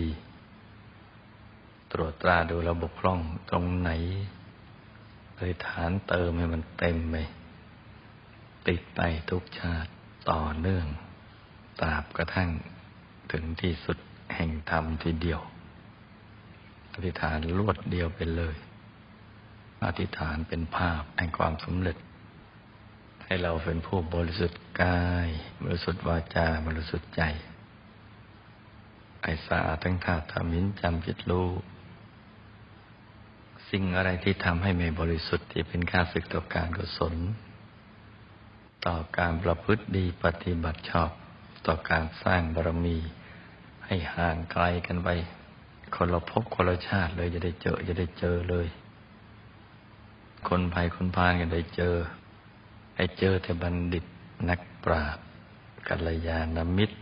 ดี ตรวจตราดูระบบคล่องตรงไหนเลยฐานเติมให้มันเต็มไป ติดไปทุกชาติต่อเนื่อง ตราบกระทั่งถึงที่สุดแห่งธรรมทีเดียวอธิษฐานลวดเดียวไปเลย อธิษฐานเป็นภาพแห่งความสำเร็จ ให้เราเป็นผู้บริสุทธิ์กาย บริสุทธิ์วาจา บริสุทธิ์ใจ ไอ้สะอาดทั้งธาตุธรรมินจำจิตรู้สิ่งอะไรที่ทำให้ไม่บริสุทธิ์ที่เป็นค่าศึกต่อการกุศล ต่อการประพฤติดีปฏิบัติชอบ ต่อการสร้างบารมี ให้ห่างไกลกันไป คนเราพบคนละชาติเลยจะได้เจอจะได้เจอเลย คนภัยคนพานกันได้เจอ ให้เจอแต่บัณฑิตนักปราชญ์กัลยาณมิตร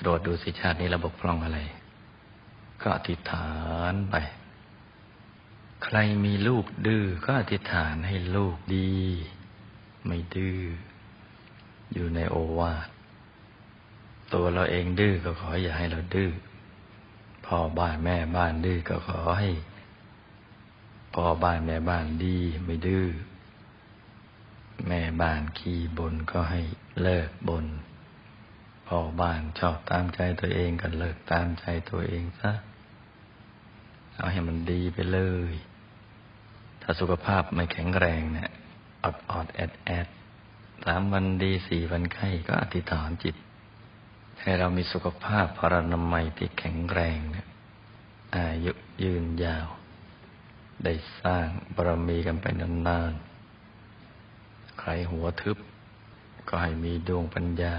ตรวจดูสิชาตินี้ระบบพร่องอะไร ก็อธิษฐานไป ใครมีลูกดื้อก็อธิษฐานให้ลูกดี ไม่ดื้ออยู่ในโอวาทตัวเราเองดื้อก็ขออย่าให้เราดื้อพ่อบ้านแม่บ้านดื้อก็ขอให้พ่อบ้านแม่บ้านดีไม่ดื้อแม่บ้านขี้บนก็ให้เลิกบน พ่อบ้านชอบตามใจตัวเองก็เลิกตามใจตัวเองซะเอาให้มันดีไปเลย ถ้าสุขภาพไม่แข็งแรงเนี่ยอดอดแอดแอดสามวันดีสี่วันไข้ก็อธิษฐานจิต ให้เรามีสุขภาพพรรณนามัยที่แข็งแรงเนี่ยอายุยืนยาว ได้สร้างบารมีกันไปนานๆใครหัวทึบ ก็ให้มีดวงปัญญา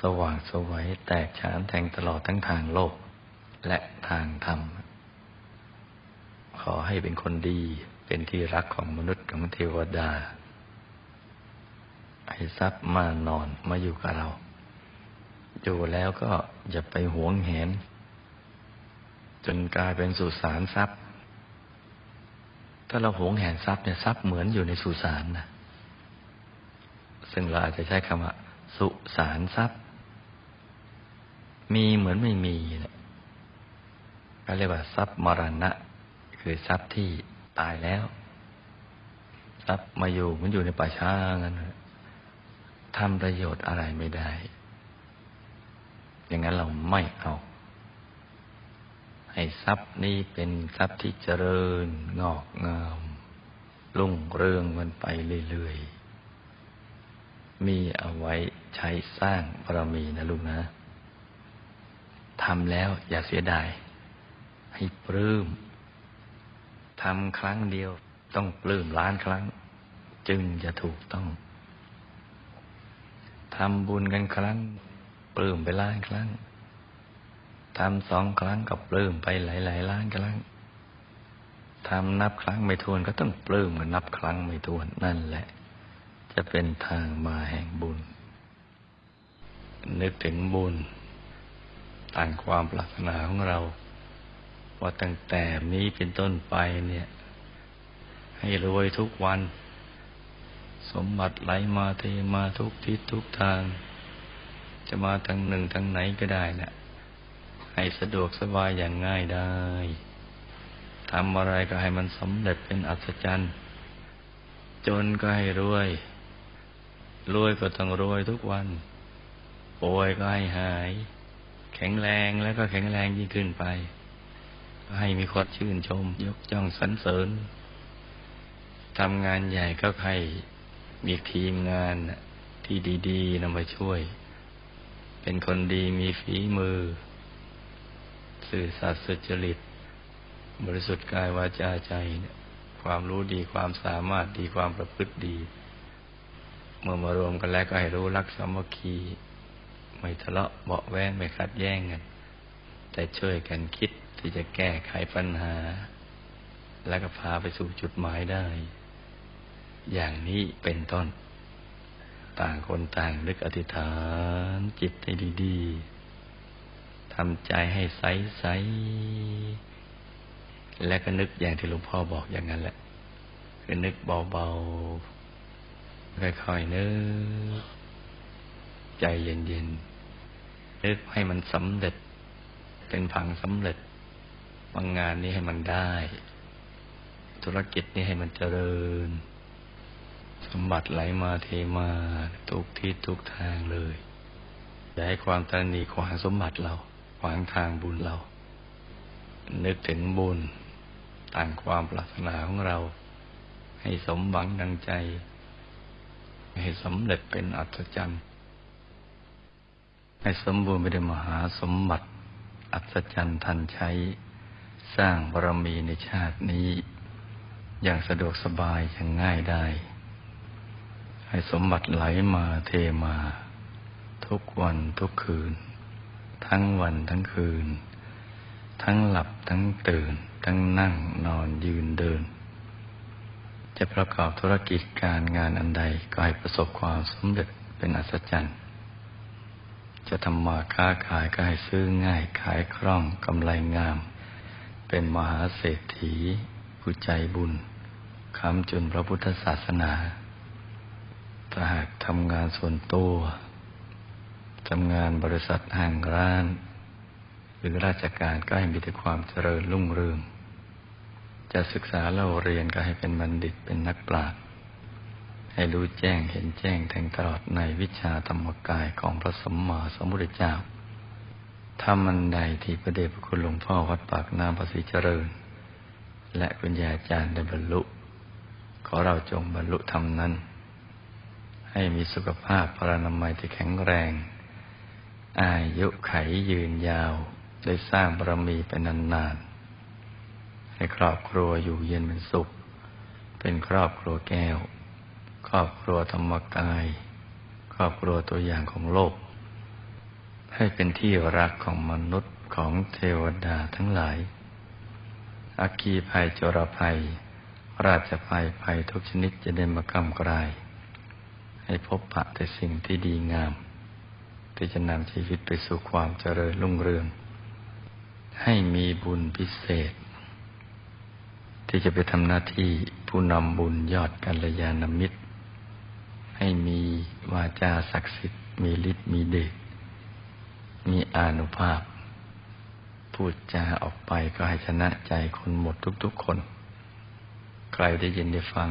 สว่างสวัยแตกฉานแทงตลอดทั้งทางโลก และทางธรรม ขอให้เป็นคนดีเป็นที่รักของมนุษย์ของเทวดา ให้ทรัพย์มานอนมาอยู่กับเรา อยู่แล้วก็อย่าไปหวงเห็นจนกลายเป็นสุสานทรัพย์ ถ้าเราหวงแหนทรัพย์เนี่ยทรัพย์เหมือนอยู่ในสุสานนะซึ่งเราอาจจะใช้คำว่า สุสานทรัพย์ มีเหมือนไม่มีเนี่ยก็เรียกว่าทรัพย์มรณะ คือทรัพย์ที่ตายแล้ว ทรัพย์มาอยู่มันอยู่ในป่าช้างั้นทำประโยชน์อะไรไม่ได้ อย่างนั้นเราไม่เอา ให้ทรัพย์นี้เป็นทรัพย์ที่เจริญงอกงามรุ่งเรืองมันไปเรื่อยๆ มีเอาไว้ใช้สร้างบารมีนะลูกนะ ทำแล้วอย่าเสียดาย ให้ปลื้มทำครั้งเดียวต้องปลื้มล้านครั้ง จึงจะถูกต้องทำบุญกันครั้ง ปลื้มไปล้านครั้งทำสองครั้งก็ปลื้มไปหลายๆล้านครั้งทำนับครั้งไม่ทวนก็ต้องปลื้มกันนับครั้งไม่ทวนนั่นแหละ จะเป็นทางมาแห่งบุญ นึกถึงบุญ ตามความปรารถนาของเรา ว่าตั้งแต่นี้เป็นต้นไปเนี่ย ให้รวยทุกวัน สมบัติไหลมาเทมาทุกทิศทุกทาง จะมาทางหนึ่งทางไหนก็ได้นะให้สะดวกสบายอย่างง่ายได้ทำอะไรก็ให้มันสำเร็จเป็นอัศจรรย์จนก็ให้รวย รวยก็ต้องรวยทุกวัน ป่วยก็ให้หาย แข็งแรงแล้วก็แข็งแรงยิ่งขึ้นไปให้มีคนชื่นชม ยกย่องสรรเสริญทำงานใหญ่ก็ใครมีทีมงานที่ดีๆนำมาช่วย เป็นคนดีมีฝีมือ สื่อสัตย์สุจริต บริสุทธิ์กายวาจาใจ ความรู้ดีความสามารถดีความประพฤติดี เมื่อมารวมกันแล้วก็ให้รู้รักสามัคคี ไม่ทะเลาะเบาแวงไม่ขัดแย้งกันแต่ช่วยกันคิดที่จะแก้ไขปัญหา และก็พาไปสู่จุดหมายได้ อย่างนี้เป็นต้น ต่างคนต่างนึกอธิษฐานจิตให้ดีๆทำใจให้ใสๆและก็นึกอย่างที่หลวงพ่อบอกอย่างนั้นแหละ คือนึกเบาๆค่อยๆนึก ใจเย็นๆนึกให้มันสำเร็จ เป็นพังสำเร็จบางงานนี้ให้มันได้ ธุรกิจนี้ให้มันเจริญ สมบัติไหลมาเทมาทุกทิศทุกทางเลยอย่าให้ความตรนีขวางสมบัติเรา ขวางทางบุญเรา นึกถึงบุญต่างความปรารถนาของเรา ให้สมหวังดังใจ ให้สำเร็จเป็นอัศจรรย์ ให้สมบูรณ์ไปด้วยมหาสมบัติ อัศจรรย์ทันใช้ สร้างบารมีในชาตินี้ อย่างสะดวกสบายอย่างง่ายได้ ให้สมบัติไหลมาเทมา ทุกวันทุกคืน ทั้งวันทั้งคืน ทั้งหลับทั้งตื่น ทั้งนั่งนอนยืนเดิน จะประกอบธุรกิจการงานอันใดก็ให้ประสบความสำเร็จเป็นอัศจรรย์ จะทำมาค้าขายก็ให้ซื้อง่ายขายคล่องกำไรงาม เป็นมหาเศรษฐี ผู้ใจบุญคำจุนพระพุทธศาสนา ถ้าหากทำงานส่วนตัวทำงานบริษัทห่างร้าน หรือราชการก็ให้มีแต่ความเจริญรุ่งเรือง จะศึกษาเล่าเรียนก็ให้เป็นบัณฑิตเป็นนักปราชญ์ ให้รู้แจ้งเห็นแจ้งแทงตลอดในวิชาธรรมกายของพระสมมาสมุทรเจ้าทำมันใดที่พระเดชพระคุณหลวงพ่อวัดปากน้ำภาษีเจริญ และคุณยาอาจารย์ได้บรรลุ ขอเราจงบรรลุธรรมนั้น ให้มีสุขภาพพรานามัยที่แข็งแรง อายุไขยืนยาว ได้สร้างบารมีเป็นนานๆ ให้ครอบครัวอยู่เย็นเป็นสุข เป็นครอบครัวแก้ว ครอบครัวธรรมกาย ครอบครัวตัวอย่างของโลก ให้เป็นที่รักของมนุษย์ของเทวดาทั้งหลายอาคีภัยจรภัย ราชภัยภัยทุกชนิดจะได้มากำกลาย ให้พบปะแต่สิ่งที่ดีงาม ที่จะนำชีวิตไปสู่ความเจริญรุ่งเรือง ให้มีบุญพิเศษ ที่จะไปทำหน้าที่ผู้นำบุญยอดกัลยาณมิตร ให้มีวาจาศักดิ์สิทธิ์ มีฤทธิ์มีเดช มีอานุภาพ พูดจาออกไปก็ให้ชนะใจคนหมดทุกๆคน ใครได้ยินได้ฟัง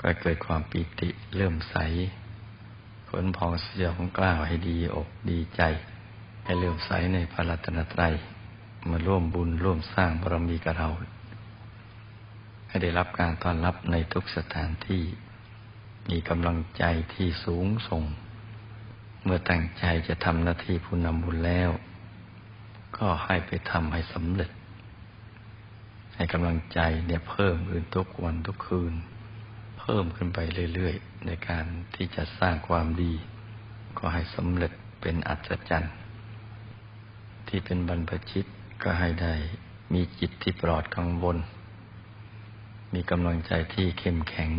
ก็เกิดความปีติเริ่มใสขนพองเสียของกล้าวให้ดีอกดีใจ ให้เริ่มใสในพระรัตนตรัย มาร่วมบุญร่วมสร้างบารมีกับเรา ให้ได้รับการต้อนรับในทุกสถานที่ มีกำลังใจที่สูงส่ง เมื่อตั้งใจจะทำหน้าที่ผู้นำบุญแล้ว ก็ให้ไปทำให้สำเร็จ ให้กำลังใจเนี่ยเพิ่มขึ้นทุกวันทุกคืน เพิ่มขึ้นไปเรื่อยๆ ในการที่จะสร้างความดี ก็ให้สำเร็จเป็นอัศจรรย์ที่เป็นบรรพชิตก็ให้ได้มีจิตที่ปลอดกังวล มีกำลังใจที่เข้มแข็ง